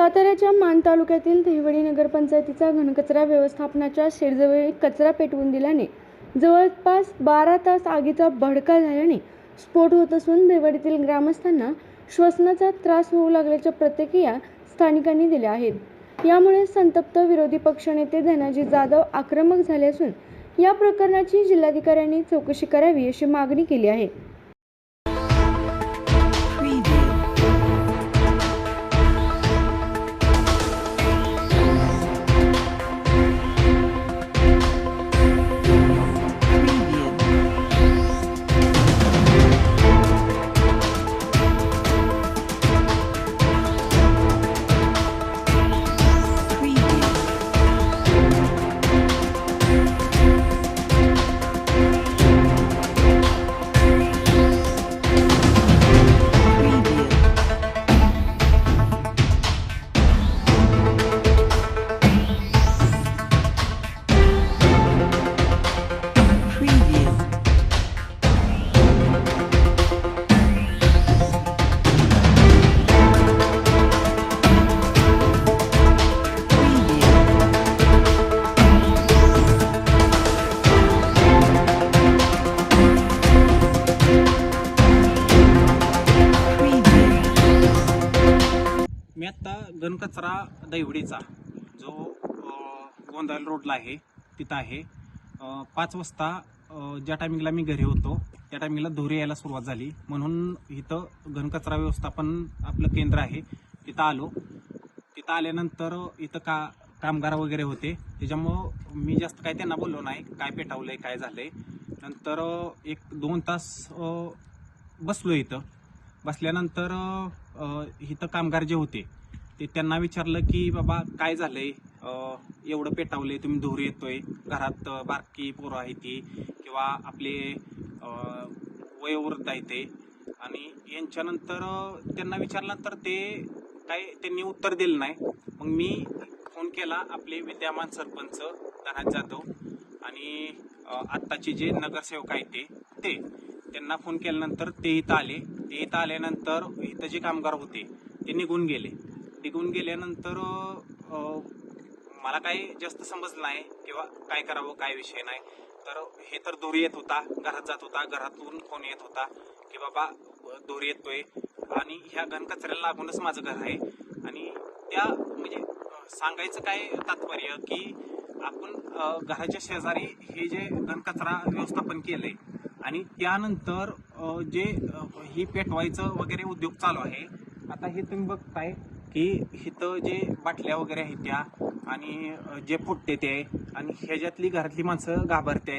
साताऱ्याच्या मान तालुक्यातील देवडी नगरपंचायतीचा घनकचरा व्यवस्थापनाच्या शेडजवळ कचरा पेटवून दिल्याने जवळपास बारा तास आगीचा भडका झाल्याने स्फोट होत असून देवडीतील ग्रामस्थांना श्वसनाचा त्रास होऊ लागल्याच्या प्रतिक्रिया स्थानिकांनी दिल्या आहेत. यामुळे संतप्त विरोधी पक्षनेते धनाजी जाधव आक्रमक झाले असून या प्रकरणाची जिल्हाधिकाऱ्यांनी चौकशी करावी अशी मागणी केली आहे. मी आत्ता घनकचरा दैवडीचा जो गोंदाल रोडला आहे तिथं आहे. पाच वाजता ज्या टायमिंगला मी घरी होतो त्या टायमिंगला धुरे यायला सुरुवात झाली. म्हणून इथं घनकचरा व्यवस्थापन आपलं केंद्र आहे. तिथं आलो. तिथं आल्यानंतर इथं का कामगार वगैरे होते. त्याच्यामुळं मी जास्त काय त्यांना बोललो नाही. काय पेटावलंय काय झालंय. नंतर एक दोन तास बसलो इथं. बसल्यानंतर इथं कामगार जे होते ते त्यांना विचारलं की बाबा काय झालंय? एवढं पेटावलंय तुम्ही धूर येतोय घरात बारकी पोरं आहे ती किंवा आपले वयोवृद्ध आहे ते. आणि यांच्यानंतर त्यांना विचारल्यानंतर ते काय त्यांनी उत्तर दिलं नाही. मग मी फोन केला आपले विद्यमान सरपंच धनाज जाधव आणि आत्ताचे जे नगरसेवक आहेत ते ते. त्यांना फोन केल्यानंतर ते इथं आले. ते इथं आल्यानंतर इथं जे कामगार होते ते निघून गेले. निघून गेल्यानंतर मला काही जास्त समजलं नाही किंवा काय करावं काय विषय नाही. तर हे तर दोरी येत होता घरात जात होता घरातून फोन येत होता की बाबा धूर येतोय आणि ह्या घनकचऱ्याला लागूनच माझं घर आहे. आणि त्या म्हणजे सांगायचं काय तात्पर्य की आपण घराच्या शेजारी हे जे घनकचरा व्यवस्थापन केलंय आणि त्यानंतर जे ही पेटवायचं वगैरे उद्योग चालू आहे आता हे तुम्ही बघताय की इथं जे बाटल्या वगैरे आहेत त्या आणि जे फुटते ते आणि ह्याच्यातली घरातली माणसं घाबरते.